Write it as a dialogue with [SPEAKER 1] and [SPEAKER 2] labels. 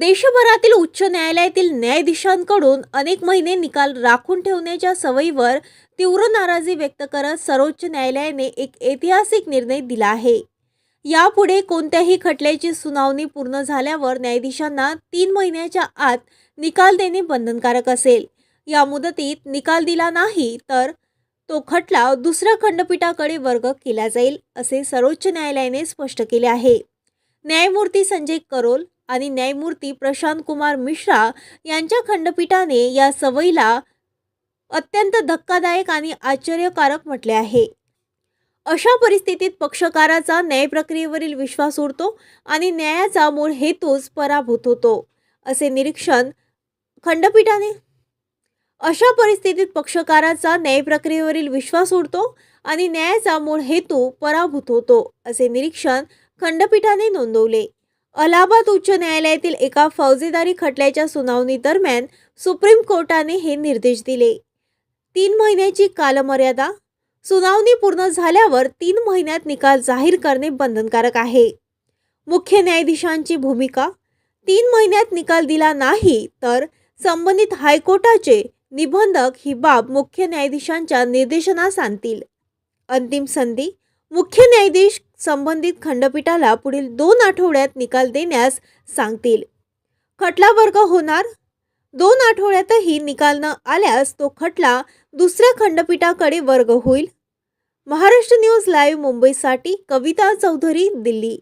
[SPEAKER 1] देशभरातील उच्च न्यायालयातील न्यायाधीशांकडून अनेक महिने निकाल राखून ठेवण्याच्या सवयीवर तीव्र नाराजी व्यक्त करत सर्वोच्च न्यायालयाने एक ऐतिहासिक निर्णय दिला आहे. यापुढे कोणत्याही खटल्याची सुनावणी पूर्ण झाल्यावर न्यायाधीशांना तीन महिन्याच्या आत निकाल देणे बंधनकारक असेल. या मुदतीत निकाल दिला नाही तर तो खटला दुसऱ्या खंडपीठाकडे वर्ग केला जाईल असे सर्वोच्च न्यायालयाने स्पष्ट केले आहे. न्यायमूर्ती संजय करोल आणि न्यायमूर्ती प्रशांत कुमार मिश्रा यांच्या खंडपीठाने या सवयीला अत्यंत धक्कादायक आणि आश्चर्यकारक म्हटले आहे. अशा परिस्थितीत पक्षकाराचा न्याय प्रक्रियेवरील विश्वास उडतो आणि न्यायाचा मूळ हेतूच पराभूत होतो असे निरीक्षण खंडपीठाने. अशा परिस्थितीत पक्षकाराचा न्याय प्रक्रियेवरील विश्वास उडतो आणि न्यायाचा मूळ हेतू पराभूत होतो असे निरीक्षण खंडपीठाने नोंदवले. अलाहाबाद उच्च न्यायालयातील एका फौजेदारी खटल्याच्या सुनावणी दरम्यान सुप्रीम कोर्टाने हे निर्देश दिले. तीन महिन्याची कालमर्यादा सुनावणी पूर्ण झाल्यावर तीन महिन्यात निकाल जाहीर करणे बंधनकारक आहे. मुख्य न्यायाधीशांची भूमिका तीन महिन्यात निकाल दिला नाही तर संबंधित हायकोर्टाचे निबंधक ही बाब मुख्य न्यायाधीशांच्या निर्देशनास आणतील. अंतिम संधी मुख्य न्यायाधीश संबंधित खंडपीठाला पुढील दोन आठवड्यात निकाल देण्यास सांगतील. खटला वर्ग होणार? दोन आठवड्यातही निकाल न आल्यास तो खटला दुसऱ्या खंडपीठाकडे वर्ग होईल. महाराष्ट्र न्यूज लाईव्ह मुंबईसाठी कविता चौधरी दिल्ली.